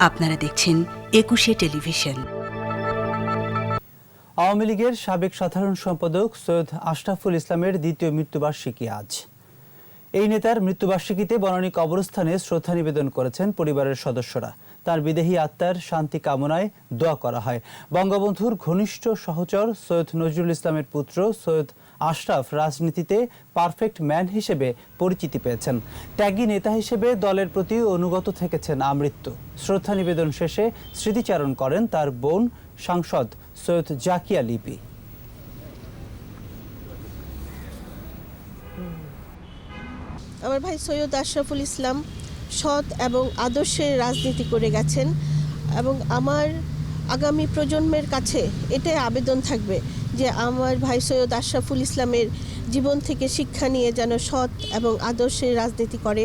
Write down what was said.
আপনারা দেখছেন একুশে টেলিভিশন। আওয়ামী লীগের সাবেক সাধারণ সম্পাদক সৈয়দ আশরাফুল ইসলামের দ্বিতীয় মৃত্যুবার্ষিকী আজ। এই নেতার মৃত্যুবার্ষিকীতে বনানী কবরস্থানে শ্রদ্ধা নিবেদন করেছেন পরিবারের সদস্যরা। তার বিদেহী আত্মার শান্তি কামনায় দোয়া করা হয়। বঙ্গবন্ধুর ঘনিষ্ঠ সহচর সৈয়দ নজরুল ইসলামের পুত্র সৈয়দ আশরাফ রাজনীতিতে পারফেক্ট ম্যান হিসেবে পরিচিতি পেয়েছেন। ত্যাগী নেতা হিসেবে দলের প্রতি অনুগত থেকেছেন আমৃত্যু। শ্রদ্ধা নিবেদন শেষে স্মৃতিচারণ করেন তার বোন সাংসদ সৈয়দ জাকিয়া লিপি। আমার ভাই সৈয়দ আশরাফুল ইসলাম সৎ এবং আদর্শের রাজনীতি করে গেছেন এবং আমার আগামী প্রজন্মের কাছে এটাই আবেদন থাকবে যে আমার ভাই সৈয়দ আশরাফুল ইসলামের জীবন থেকে শিক্ষা নিয়ে যেন সৎ এবং আদর্শের রাজনীতি করে।